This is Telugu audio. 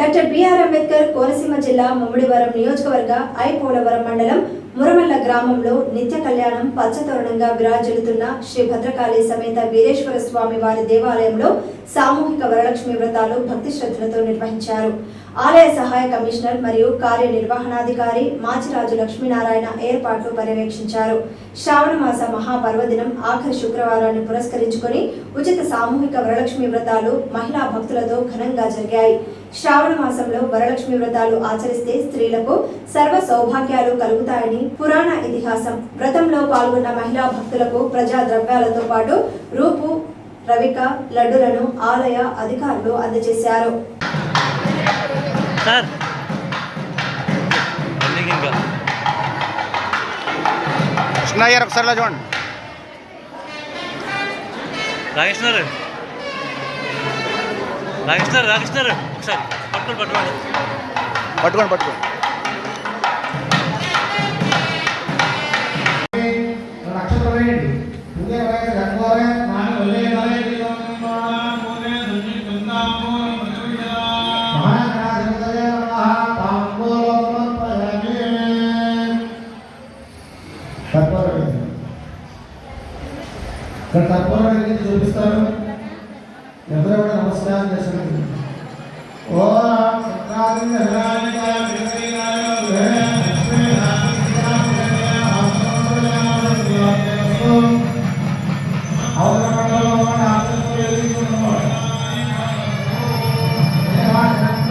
డాక్టర్ బిఆర్ అంబేద్కర్ కోనసీమ జిల్లా ముమ్మిడివరం నియోజకవర్గ ఐ పోలవరం మండలం మురమల్ల గ్రామంలో నిత్య కళ్యాణం పచ్చతోరణంగా విరాజిల్లుతున్న శ్రీ భద్రకాళి సమేత వీరేశ్వర స్వామి వారి దేవాలయంలో సామూహిక వరలక్ష్మి వ్రతాలు భక్తి శ్రద్ధలతో నిర్వహించారు. ఆలయ సహాయ కమిషనర్ మరియు కార్యనిర్వహణాధికారి మాచిరాజు లక్ష్మీనారాయణ ఏర్పాట్లు పర్యవేక్షించారు. శ్రావణ మాస మహాపర్వదినం ఆఖరి శుక్రవారాన్ని పురస్కరించుకొని ఉచిత సామూహిక వరలక్ష్మి వ్రతాలు మహిళా భక్తులతో ఘనంగా జరిగాయి. శ్రావణ మాసంలో వరలక్ష్మి వ్రతాలు ఆచరిస్తే స్త్రీలకు సర్వ సౌభాగ్యాలు కలుగుతాయని పురాణ ఇతిహాసం. వ్రతంలో పాల్గొన్న మహిళా భక్తులకు ప్రజా ద్రవ్యాలతో పాటు రూపు రవిక లడ్డులను ఆలయ అధికారులు అందజేశారు. కృష్ణ గారు ఒకసారి చూడండి. రాకేష్ గారు రాకేష్ గారు రాకేష్ గారు ఒకసారి పట్టుకోండి పట్టుకోండి పట్టుకోండి పట్టుకోండి ఇక్కడ వెలిగించి చూపిస్తారు ఎవరు కూడా నమస్కారం చేస్తున్నారు